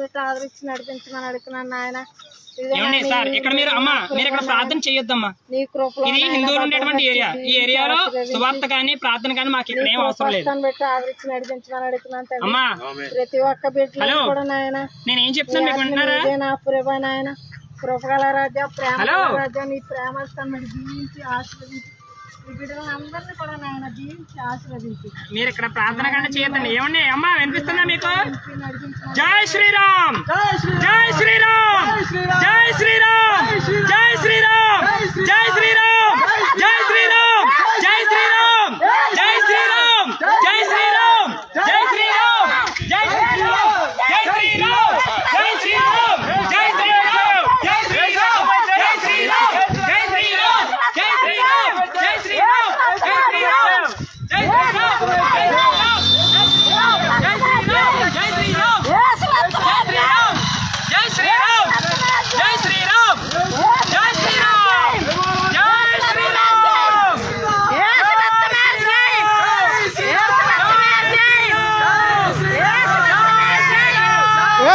పెట్టి ఆదరించి నడిపించమని అడుగుతున్నాను నాయన. ఏమండి సార్ ఇక్కడ మీరు అమ్మా మీరు ఇక్కడ ప్రార్థన చేయొద్దమ్మా. నీ కృపలో ఇది హిందువులు ఉండేటువంటి ఏరియా. ఈ ఏరియాలో సువార్త కానీ ప్రార్థన కానీ మాకు ఇక్కడ ఏం అవసరం లేదు. పక్కన పెట్టి ఆదరించి నడిపించమని అడుగుతున్నాను తండ్రి అమ్మా. ప్రతి ఒక్క బిడ్డలో హలో. కూడా నాయన. నేను ఏం చెప్తున్నాను మీకు వింటున్నారా? ఇదే నా ప్రేమ నాయన. కృపగల రాజ్య ప్రేమ హలో. నీ ప్రేమ తమ్ముడు దీవించి ఆశీర్వదించి మీరు ఇక్కడ ప్రార్థన కానీ చేయొద్దండి. ఏమండి? అమ్మా వినిపిస్తుందా మీకు? జై శ్రీరామ్! జై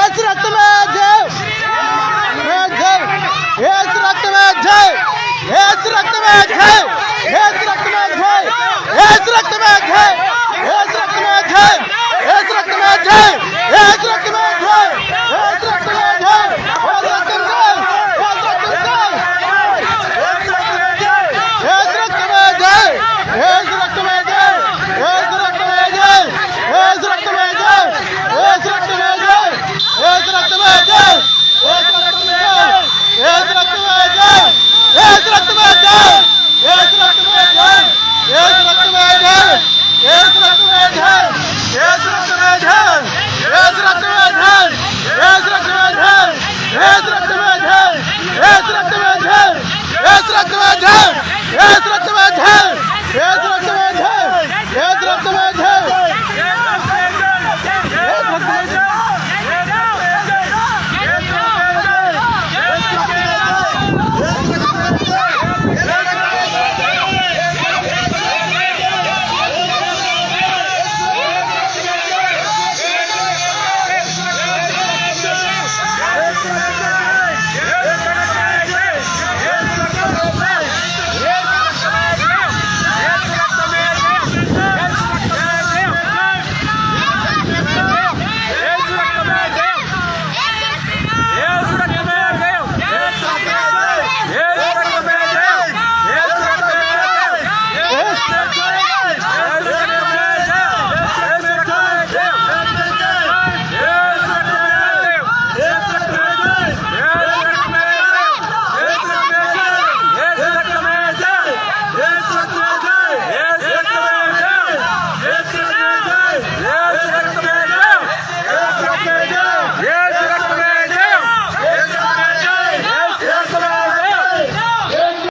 एस रक्त में जय जय एस रक्त में जय एस रक्त में जय एस रक्त में जय एस रक्त में जय Entra,